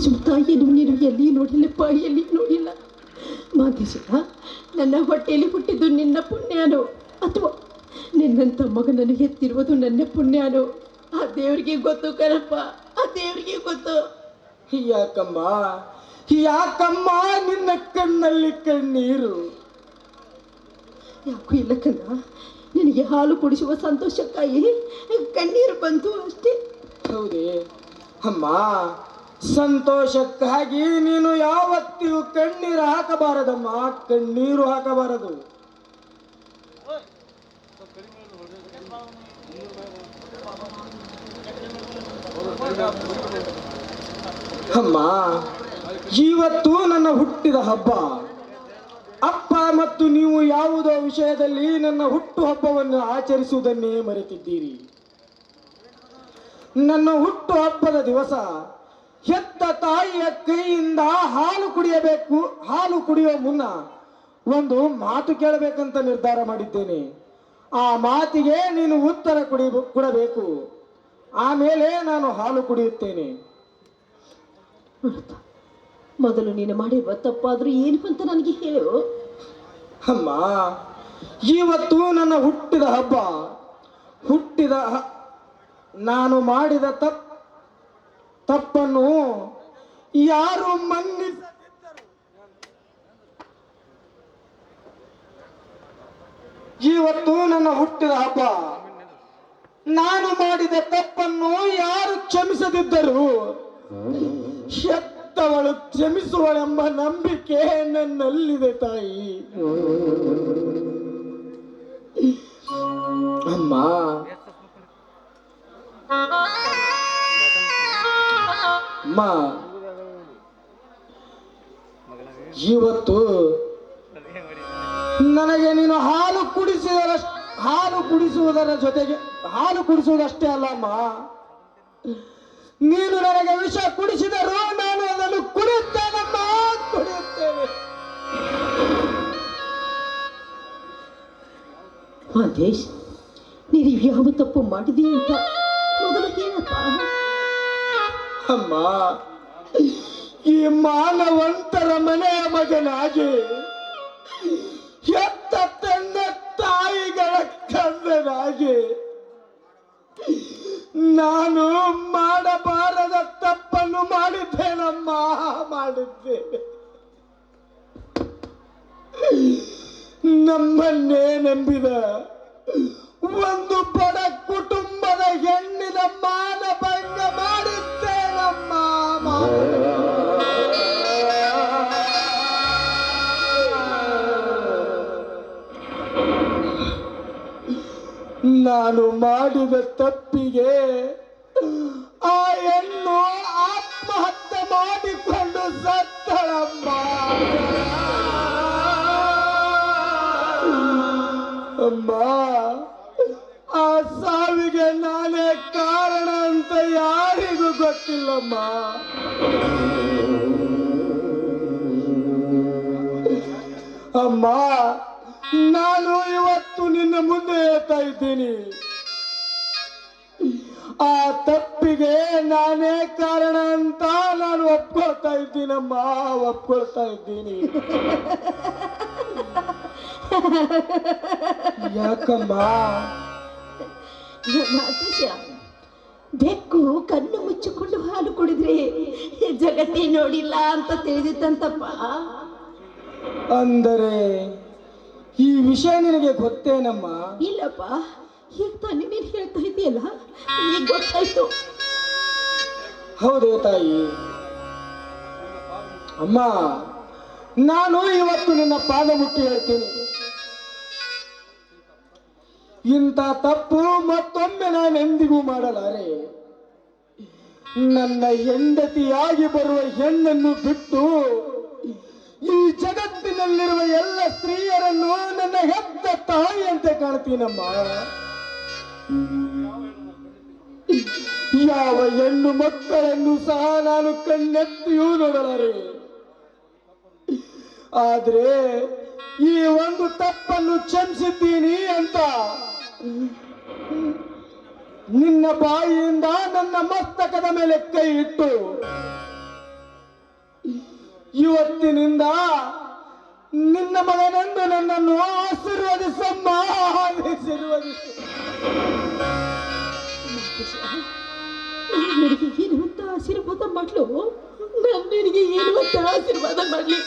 ಕುಡಿಸುವ ತಾಯಿಯನ್ನು ನೀನು ಎಲ್ಲಿ ನೋಡಿಲ್ಲಪ್ಪ ಎಲ್ಲಿ ನೋಡಿಲ್ಲ. ಮಾದೇಶ್ವರ ನನ್ನ ಹೊಟ್ಟೆಯಲ್ಲಿ ಹುಟ್ಟಿದ್ದು ನಿನ್ನ ಪುಣ್ಯನೋ. ಅಥವಾ ನಿನ್ನಂಥ ಮಗನನ್ನು ಹೆತ್ತಿರುವುದು ನನ್ನ ಪುಣ್ಯನೋ. ಆ ದೇವರಿಗೆ ಗೊತ್ತು ಕಣಪ್ಪ ಆ ದೇವರಿಗೆ ಗೊತ್ತು. ಯಾಕಮ್ಮ ಯಾಕಮ್ಮ ನಿನ್ನ ಕಣ್ಣಲ್ಲಿ ಕಣ್ಣೀರು? ಯಾಕೂ ಇಲ್ಲ ಕಣ್ಣ ನಿನಗೆ ಹಾಲು ಕುಡಿಸುವ ಸಂತೋಷಕ್ಕಾಗಿ ಕಣ್ಣೀರು ಬಂತು ಅಷ್ಟೇ. ಹೌದೇ. ಅಮ್ಮ ಸಂತೋಷಕ್ಕಾಗಿ ನೀನು ಯಾವತ್ತಿಗೂ ಕಣ್ಣೀರು ಹಾಕಬಾರದಮ್ಮ. ಕಣ್ಣೀರು ಹಾಕಬಾರದು. ಅಮ್ಮ, ಇವತ್ತು ನನ್ನ ಹುಟ್ಟಿದ ಹಬ್ಬ. ಅಪ್ಪ ಮತ್ತು ನೀವು ಯಾವುದೋ ವಿಷಯದಲ್ಲಿ ನನ್ನ ಹುಟ್ಟು ಹಬ್ಬವನ್ನು ಆಚರಿಸುವುದನ್ನೇ ಮರೆತಿದ್ದೀರಿ. ನನ್ನ ಹುಟ್ಟು ಹಬ್ಬದ ದಿವಸ ಹೆತ್ತ ತಾಯಿಯ ಕೈಯಿಂದ ಹಾಲು ಕುಡಿಯಬೇಕು ಹಾಲು ಕುಡಿಯುವ ಮುನ್ನ ಒಂದು ಮಾತು ಕೇಳಬೇಕಂತ ನಿರ್ಧಾರ ಮಾಡಿದ್ದೇನೆ. ಆ ಮಾತಿಗೆ ನೀನು ಉತ್ತರ ಕುಡಿ ಕೊಡಬೇಕು. ಆಮೇಲೆ ನಾನು ಹಾಲು ಕುಡಿಯುತ್ತೇನೆ. ಮೊದಲು ನೀನು ಮಾಡಿರುವ ತಪ್ಪಾದ್ರೂ ಏನು ಅಂತ ನನಗೆ ಹೇಳು. ಅಮ್ಮ ಇವತ್ತು ನನ್ನ ಹುಟ್ಟಿದ ಹಬ್ಬ ಹುಟ್ಟಿದ ನಾನು ಮಾಡಿದ ತಪ್ ತಪ್ಪನ್ನು ಯಾರು ಮನ್ನಿಸದಿದ್ದರು ಇವತ್ತು ನನ್ನ ಹುಟ್ಟಿದ ಹಬ್ಬ. ನಾನು ಮಾಡಿದ ತಪ್ಪನ್ನು ಯಾರು ಕ್ಷಮಿಸದಿದ್ದರು ಶಕ್ತವಳು ಕ್ಷಮಿಸುವಳೆಂಬ ನಂಬಿಕೆ ನನ್ನಲ್ಲಿದೆ ತಾಯಿ. ಅಮ್ಮ. ಅಮ್ಮ ಇವತ್ತು ನನಗೆ ನೀನು ಹಾಲು ಕುಡಿಸಿದರ ಹಾಲು ಕುಡಿಸುವುದರ ಜೊತೆಗೆ ಹಾಲು ಕುಡಿಸುವುದಷ್ಟೇ ಅಲ್ಲ, ಅಮ್ಮ. ನೀನು ನನಗೆ ವಿಷ ಕುಡಿಸಿದರೂ ನಾನು ಅದನ್ನು ಕುಡಿಯುತ್ತೇನಮ್ಮ ಕುಡಿಯುತ್ತೇನೆ. ಮಾದೇಶ್ ನೀನು ಯಾವ ತಪ್ಪು ಮಾಡಿದೀಯ ಮೊದಲು ಹೇಳಪ್ಪ ಅಮ್ಮ, ಈ ಮಾನವಂತರ ಮನೆಯ ಮಗನಾಗಿ ಹೆತ್ತ ತನ್ನ ತಾಯಿಗಳ ಕಂದನಾಗಿ ನಾನು ಮಾಡಬಾರದ ತಪ್ಪನ್ನು ಮಾಡಿದ್ದೇನಮ್ಮ? ಮಾಡಿದ್ದೇನೆ. ನಮ್ಮನ್ನೇ ನಂಬಿದ ಒಂದು ಬಡ ಕುಟುಂಬದ ಹೆಣ್ಣಿನ ಮಾನಭಂಗ ಮಾಡಿದ್ದೇನಮ್ಮ ನಾನು ಮಾಡಿದ ತಪ್ಪಿಗೆ ಆ ಹೆಣ್ಣು ಆತ್ಮಹತ್ಯೆ ಮಾಡಿಕೊಂಡು ಸತ್ತಳಮ್ಮ. ಅಮ್ಮ. ನಾನೇ ಕಾರಣ ಅಂತ ಯಾರಿಗೂ ಗೊತ್ತಿಲ್ಲಮ್ಮ. ಅಮ್ಮ, ನಾನು ಇವತ್ತು ನಿನ್ನ ಮುಂದೆ ಹೇಳ್ತಾ ಇದ್ದೀನಿ. ಆ ತಪ್ಪಿಗೆ ನಾನೇ ಕಾರಣ ಅಂತ ನಾನು ಒಪ್ಕೊಳ್ತಾ ಇದ್ದೀನಮ್ಮ, ಒಪ್ಕೊಳ್ತಾ ಇದ್ದೀನಿ. ಯಾಕಮ್ಮ? ಬೆಕ್ಕು ಕಣ್ಣು ಮುಚ್ಚಿಕೊಂಡು ಹಾಲು ಕುಡಿದ್ರೆ ಜಗತ್ತೇ ನೋಡಿಲ್ಲ ಅಂತ ತಿಳಿದಿತ್ತಂತಪ್ಪ. ಅಂದರೆ ಈ ವಿಷಯ ನಿನಗೆ ಗೊತ್ತೇನಮ್ಮ? ಇಲ್ಲಪ್ಪ ಈಗ ತಾನೇ ನೀನು ಹೇಳ್ತಾ ಇದೆಯಲ್ಲ ಈಗ ಗೊತ್ತಾಯ್ತು. ಹೌದೇ ತಾಯಿ. ಅಮ್ಮ ನಾನು ಇವತ್ತು ನಿನ್ನ ಪಾದ ಮುಟ್ಟಿ ಹೇಳ್ತೀನಿ. ಇಂಥ ತಪ್ಪು ಮತ್ತೊಮ್ಮೆ ನಾನು ಎಂದಿಗೂ ಮಾಡಲಾರೆ. ನನ್ನ ಹೆಂಡತಿಯಾಗಿ ಬರುವ ಹೆಣ್ಣನ್ನು ಬಿಟ್ಟು ಈ ಜಗತ್ತಿನಲ್ಲಿರುವ ಎಲ್ಲ ಸ್ತ್ರೀಯರನ್ನು ನನ್ನ ಹೆತ್ತ ತಾಯಿಯಂತೆ ಕಾಣ್ತೀನಮ್ಮ. ಯಾವ ಹೆಣ್ಣು ಮಕ್ಕಳನ್ನು ಸಹ ನಾನು ಕಣ್ಣೆತ್ತಿಯೂ ನೋಡಲಾರೆ. ಆದ್ರೆ ಈ ಒಂದು ತಪ್ಪನ್ನು ಕ್ಷಮಿಸಿದ್ದೀನಿ ಅಂತ ನಿನ್ನ ಬಾಯಿಯಿಂದ ನನ್ನ ಮಸ್ತಕದ ಮೇಲೆ ಕೈ ಇಟ್ಟು ಇವತ್ತಿನಿಂದ ನಿನ್ನ ಮಗನೆಂದು ನನ್ನನ್ನು ಆಶೀರ್ವದಿಸಮ್ಮ ಆಶೀರ್ವದಿಸು ಏನು ಆಶೀರ್ವಾದ ಮಾಡ್ಲು? ನಾನು ನಿನಗೆ ಏನು ಆಶೀರ್ವಾದ ಮಾಡ್ಲಿ?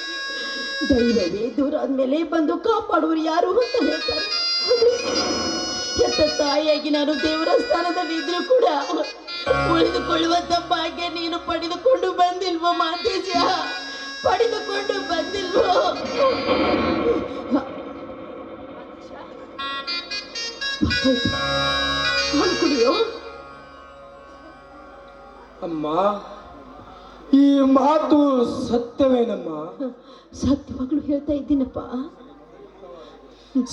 ದೈವವೇ ದೂರ ಆದ್ಮೇಲೆ ಬಂದು ಕಾಪಾಡುವರು ಯಾರು ಅಂತ ಹೇಳ್ತಾರೆ. ಹೆತ್ತ ತಾಯಿಯಾಗಿ ನಾನು ದೇವರ ಸ್ಥಾನದಲ್ಲಿ ಇದ್ರೂ ಕೂಡ ಉಳಿದುಕೊಳ್ಳುವಂತ ಭಾಗ್ಯ ನೀನು ಪಡೆದುಕೊಂಡು ಬಂದಿಲ್ವೋ ಮಾತೇಜ ಪಡೆದುಕೊಂಡು ಬಂದಿಲ್ವೋ? ಕುಡಿಯೋ? ಅಮ್ಮ ಈ ಮಾತು ಸತ್ಯವೇನಮ್ಮ? ಸತ್ಯವಾಗ್ಲೂ ಹೇಳ್ತಾ ಇದ್ದೀನಪ್ಪ.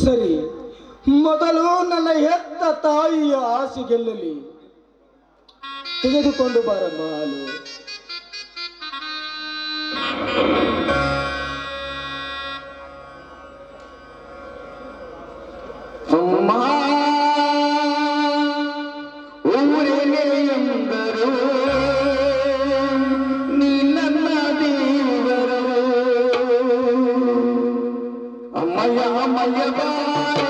ಸರಿ ಮೊದಲು ನನ್ನ ಹೆತ್ತ ತಾಯಿಯ ಆಸೆ ಗೆಲ್ಲಲಿ. ತೆಗೆದುಕೊಂಡು ಬಾರಮ್ಮ ಹಾಲು ಅಮ್ಮಯ್ಯ ಅಮ್ಮಯ್ಯ ಬಾರೆ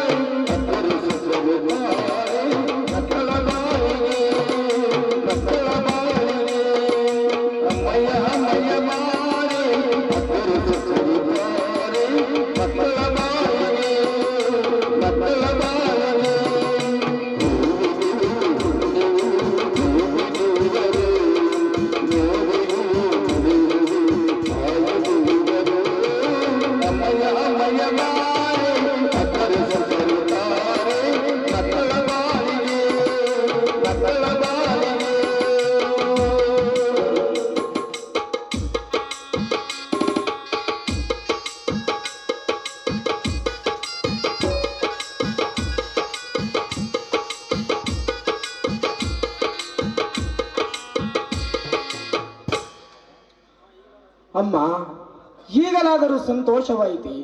ಈಗಲಾದರೂ ಸಂತೋಷವಾಯಿತಿ.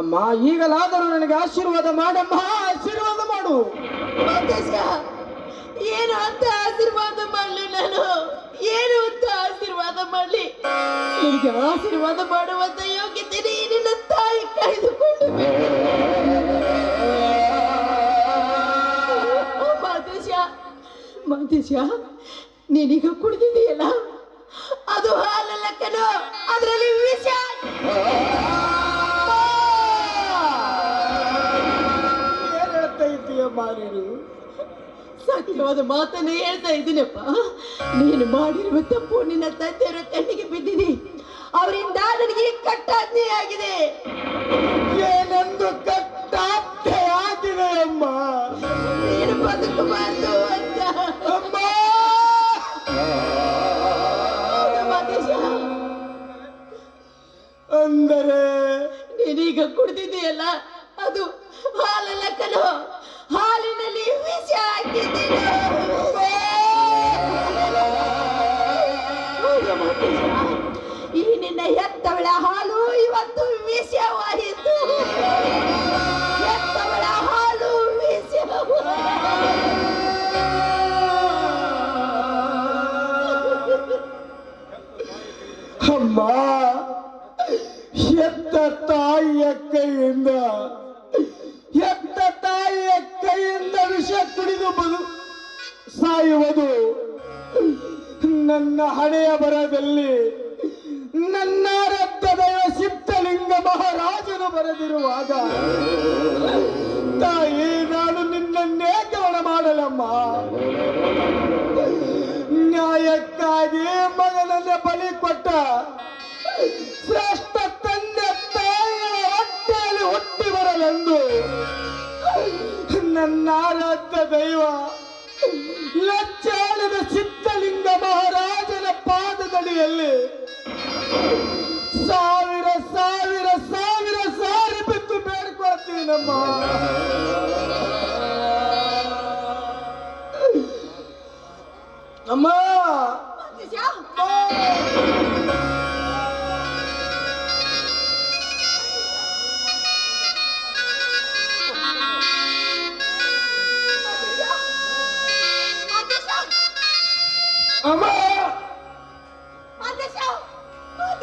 ಅಮ್ಮ, ಈಗಲಾದರೂ ನನಗೆ ಆಶೀರ್ವಾದ ಮಾಡಮ್ಮ, ಆಶೀರ್ವಾದ ಮಾಡು. ಏನು ಅಂತ ಆಶೀರ್ವಾದ ಮಾಡಲಿ ನಾನು? ಏನು ಅಂತ ಆಶೀರ್ವಾದ ಮಾಡ್ಲಿ? ನಿನಗೆ ಆಶೀರ್ವಾದ ಮಾಡುವಂತ ಯೋಗ್ಯತೆ ನಿನ್ನ ತಾಯಿ ಕಾಯ್ದುಕೊಂಡು ಮಾತೇಶ ಮಾತೇಶ ನೀನೀಗ ಕುಡಿದಿದೆಯಲ್ಲ ಅದು ಹಾಲಲ್ಲ ಕಣೋ ಅದರಲ್ಲಿ ವಿಷ. ಏನ್ ಹೇಳ್ತಾ ಸತ್ಯವಾದ ಮಾತನ್ನೇ ಹೇಳ್ತಾ ಇದ್ದೀನಪ್ಪ. ನೀನು ಮಾಡಿರುವ ತಪ್ಪು ನಿನ್ನ ತಂದೆಯವರ ಕಣ್ಣಿಗೆ ಬಿದ್ದಿದೆ. ಅವರಿಂದ ನನಗೆ ಕಟ್ಟಾಜ್ಞೆ ಆಗಿದೆ ಏನೆಂದು ಕಟ್ಟಾಪ್ತೆ ಆಗಿದೆ ಅಮ್ಮ ನೀನು ಬದುಕಬಾರ್ದು ಕುಡ್ದಿದೆಯಲ್ಲ ಅದು ಕಲೋ ಹಾಲಿನಲ್ಲಿ ವಿಷ ಹಾಕಿದ್ದೀನಿ ನನ್ನ ಹಣೆಯ ಬರದಲ್ಲಿ ನನ್ನ ರಕ್ತದಯ ಸಿದ್ಧಲಿಂಗ ಮಹಾರಾಜನು ಬರೆದಿರುವಾಗ, ತಾಯಿ, ನಾನು ನಿನ್ನನ್ನೇ ಕವನ ಮಾಡಲಮ್ಮ. ನ್ಯಾಯಕ್ಕಾಗಿ ಮಗನನ್ನ ಬಲಿ ಕೊಟ್ಟ ಶ್ರೇಷ್ಠ ತಂದೆ ತಾಯಿಯ ಹೊಟ್ಟೆಯಲ್ಲಿ ಹುಟ್ಟಿ ಬರಲೆಂದು ನನ್ನ ರಕ್ತ ದೈವ ಲಜ್ಜಾಳದ ಸಿದ್ಧಲಿಂಗ ಮಹಾರಾಜನ ಪಾದದಡಿಯಲ್ಲಿ ಸಾವಿರ ಸಾವಿರ ಸಾವಿರ ಸಾರಿ ಬಿತ್ತು ಬೇಡ್ಕೊಳ್ತೀನಮ್ಮ.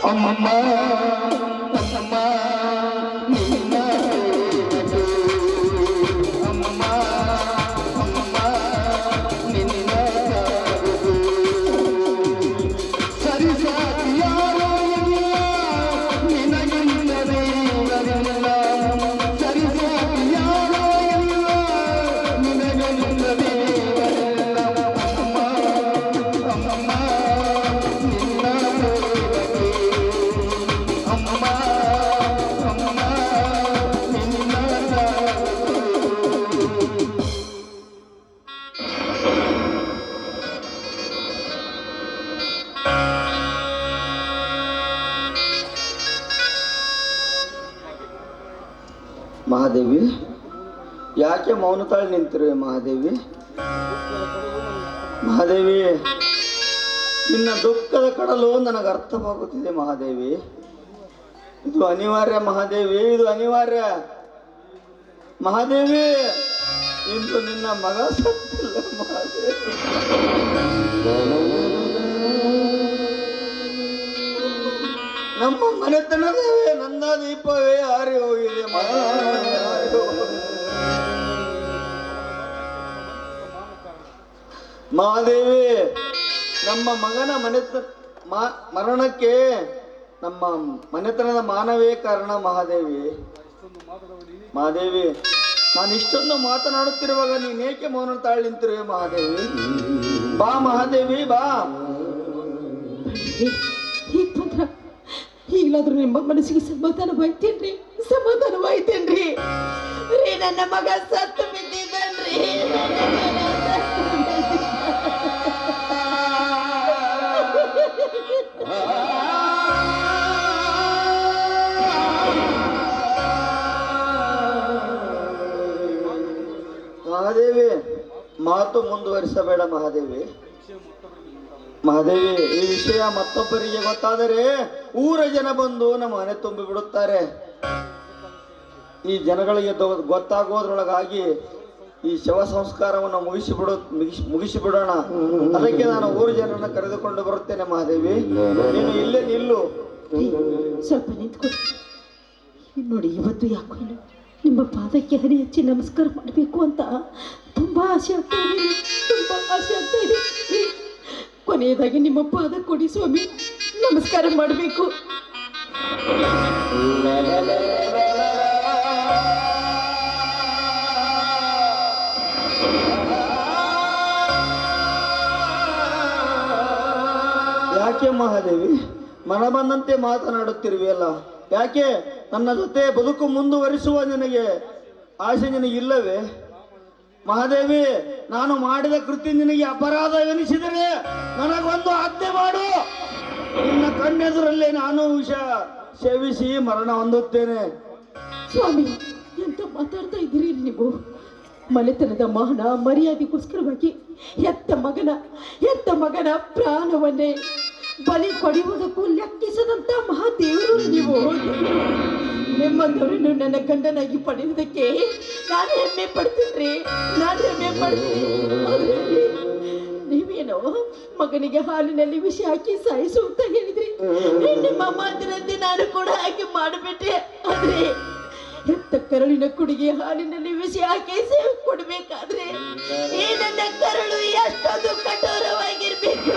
Oh, mama, oh, mama. Mahadevi ಯಾಕೆ ಮೌನ ತಾಳಿ ನಿಂತಿರುವೆ ಮಹಾದೇವಿ? ಮಹಾದೇವಿ ನಿನ್ನ ದುಃಖದ ಕಡಲು ನನಗೆ ಅರ್ಥವಾಗುತ್ತಿದೆ ಮಹಾದೇವಿ. ಇದು ಅನಿವಾರ್ಯ ಮಹಾದೇವಿ ಇದು ಅನಿವಾರ್ಯ. ಮಹಾದೇವಿ ಇಂದು ನಿನ್ನ ಮಗ ಸತ್ತಿಲ್ಲ ಮಹಾದೇವಿ. ನಮ್ಮ ಮನೆತನದೇವೇ ನನ್ನ ದೀಪವೇ ಹಾರಿ ಹೋಗಿದೆ ಮಹಾದೇವಿ, ನಮ್ಮ ಮಗನ ಮನೆತ ಮರಣಕ್ಕೆ ನಮ್ಮ ಮನೆತನದ ಮಾನವೇ ಕಾರಣ ಮಹಾದೇವಿ. ಮಹಾದೇವಿ, ನಾನು ಇಷ್ಟೊಂದು ಮಾತನಾಡುತ್ತಿರುವಾಗ ನೀನೇಕೆ ಮೌನ ತಾಳಿ ನಿಂತಿರುವೆ ಮಹಾದೇವಿ? ಬಾ ಮಹಾದೇವಿ, ಬಾ. ಈಗಲಾದ್ರೂ ನಿಮ್ಮ ಮನಸ್ಸಿಗೆ ಸಮಾಧಾನವಾಯ್ತೇನ್ರಿ? ರೀ ನನ್ನ ಮಗ ಸತ್ತು ಬಿದ್ದಿದ್ದಾನ್ರಿ. ಮಹಾದೇವಿ, ಮಾತು ಮುಂದುವರಿಸಬೇಡ ಮಹಾದೇವಿ. ಮಹಾದೇವಿ, ಈ ವಿಷಯ ಮತ್ತೊಬ್ಬರಿಗೆ ಗೊತ್ತಾದರೆ ಊರ ಜನ ಬಂದು ನಮ್ಮ ಮನೆ ತುಂಬಿ ಬಿಡುತ್ತಾರೆ. ಈ ಜನಗಳಿಗೆ ಗೊತ್ತಾಗೋದ್ರೊಳಗಾಗಿ ಈ ಶವ ಸಂಸ್ಕಾರವನ್ನು ಮುಗಿಸಿ ಬಿಡೋ, ಮುಗಿಸಿ ಮುಗಿಸಿ ಬಿಡೋಣ. ಅದಕ್ಕೆ ನಾನು ಊರ ಜನರನ್ನ ಕರೆದುಕೊಂಡು ಬರುತ್ತೇನೆ ಮಹಾದೇವಿ. ನೀನು ಇಲ್ಲೇ ನಿಲ್ಲು. ಸ್ವಲ್ಪ ನೋಡಿ, ಇವತ್ತು ಯಾಕೋ ನಿಮ್ಮ ಪಾದಕ್ಕೆ ಹನಿ ಹಚ್ಚಿ ನಮಸ್ಕಾರ ಮಾಡಬೇಕು ಅಂತ ತುಂಬ ಆಸೆ ಆಗ್ತಾ ಇದೆ. ತುಂಬ ಆಸೆ ಆಗ್ತಾ ಇದೆ. ಕೊನೆಯದಾಗಿ ನಿಮ್ಮ ಪಾದ ಕೊಡಿ ಸ್ವಾಮಿ. ನಮಸ್ಕಾರ ಮಾಡಬೇಕು. ಯಾಕೆ ಮಹಾದೇವಿ? ಮನ ಬಂದಂತೆ ಮಾತನಾಡುತ್ತಿರುವೆಯಲ್ಲ. ಯಾಕೆ? ನನ್ನ ಜೊತೆ ಬದುಕು ಮುಂದುವರಿಸುವ ನಿನಗೆ ಆಸೆ ನಿನಗೆ ಇಲ್ಲವೇ? ಮಹಾದೇವಿ, ನಾನು ಮಾಡಿದ ಕೃತಿ ನಿನಗೆ ಅಪರಾಧವೆನಿಸಿದರೆ ನನಗೊಂದು ಆಜ್ಞೆ ಮಾಡು. ನಿನ್ನ ಕಣ್ಣೆದುರಲ್ಲೇ ನಾನು ವಿಷ ಸೇವಿಸಿ ಮರಣ ಹೊಂದುತ್ತೇನೆ. ಸ್ವಾಮಿ, ಎಂತ ಮಾತಾಡ್ತಾ ಇದ್ದೀರಿ ನೀವು? ಮನೆತನದ ಮಾನ ಮರ್ಯಾದೆಗೋಸ್ಕರವಾಗಿ ಎತ್ತ ಮಗನ ಎತ್ತ ಮಗನ ಪ್ರಾಣವನ್ನೇ ಬಲಿ ಕೊಡುವುದಕ್ಕೂ ಲೆಕ್ಕಿಸದಂತ ಮಹಾದೇವರು ನೀವು. ನಿಮ್ಮಂಥವರನ್ನು ನನ್ನ ಗಂಡನಾಗಿ ಪಡೆಯುವುದಕ್ಕೆ ನಾನು ಹೆಮ್ಮೆ ಪಡ್ತೀನಿ. ನಾನು ಹೆಮ್ಮೆ ಪಡ್ತೀನಿ. ನೀವೇನು ನೀವೇನೋ ಮಗನಿಗೆ ಹಾಲಿನಲ್ಲಿ ವಿಷ ಹಾಕಿ ಸಾಯಿಸು ಅಂತ ಹೇಳಿದ್ರಿ. ನಿಮ್ಮ ಮಾತಿನಂತೆ ನಾನು ಕೂಡ ಹಾಗೆ ಮಾಡಿಬಿಟ್ಟೆ ಆದ್ರೆ ಹೆತ್ತ ಕರುಳಿನ ಕುಡಿಗೆ ಹಾಲಿನಲ್ಲಿ ವಿಷ ಹಾಕಿ ಸೇವ್ ಕೊಡ್ಬೇಕಾದ್ರೆ ಈ ನನ್ನ ಕರುಳು ಎಷ್ಟೊಂದು ಕಠೋರವಾಗಿರ್ಬೇಕು.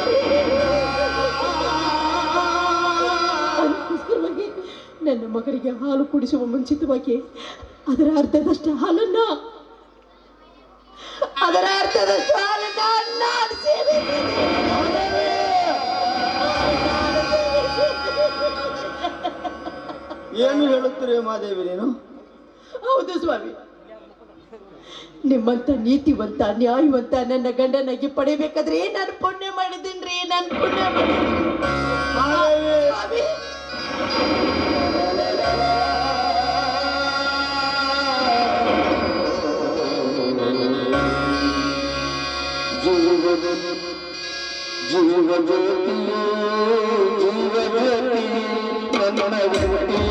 ನನ್ನ ಮಗನಿಗೆ ಹಾಲು ಕುಡಿಸುವ ಮುಂಚಿತವಾಗಿ ಅದರ ಅರ್ಧದಷ್ಟು ಹಾಲನ್ನ ಅದರ ಅರ್ಧದಷ್ಟು ಹಾಲನ್ನ ನಾನು ಏನು ಹೇಳುತ್ತೀರಿ ಮಾದೇವಿ ನೀನು? ಹೌದು ಸ್ವಾಮಿ. ನಿಮ್ಮಂತ ನೀತಿವಂತ ನ್ಯಾಯವಂತ ನನ್ನ ಗಂಡನಾಗಿ ಪಡಿಬೇಕಾದ್ರೆ ನಾನು ಪುಣ್ಯ ಮಾಡಿದ್ದೀನ್ರಿ ನಾನು ಪುಣ್ಯ ಮಾಡಿದ್ದೀನಿ ಜೀವಜ್ಯೋತಿ ಜೀವಜ್ಯೋತಿ ನನ್ನ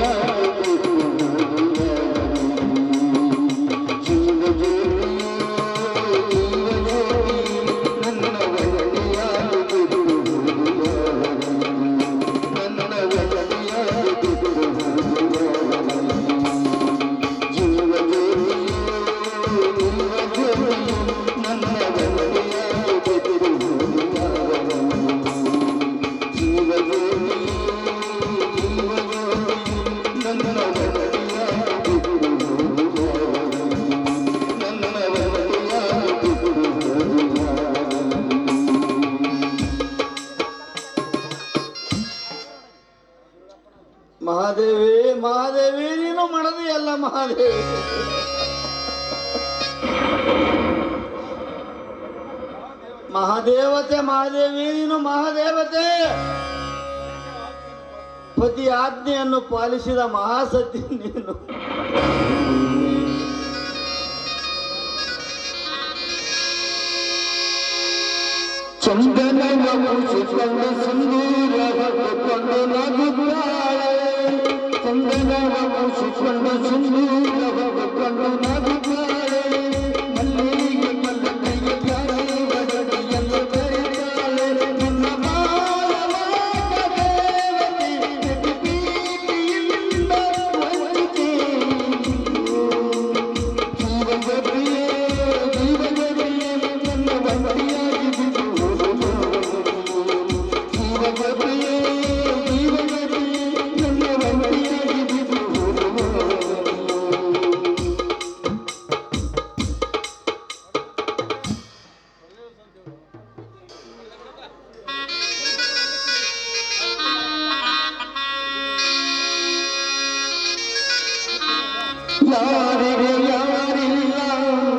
ಮಹಾದೇವತೆ ಮಹಾದೇವಿ, ನೀನು ಮಹಾದೇವತೆ. ಪತಿ ಆಜ್ಞೆಯನ್ನು ಪಾಲಿಸಿದ ಮಹಾಸತಿ ನೀನು. ಚಂದನವ ಮುಚ್ಚಿಕೊಂಡು ಸಿಂಧೂರ ಹೊತ್ತುಕೊಂಡು ಚಂದನವ ಸಿಂಧೂರ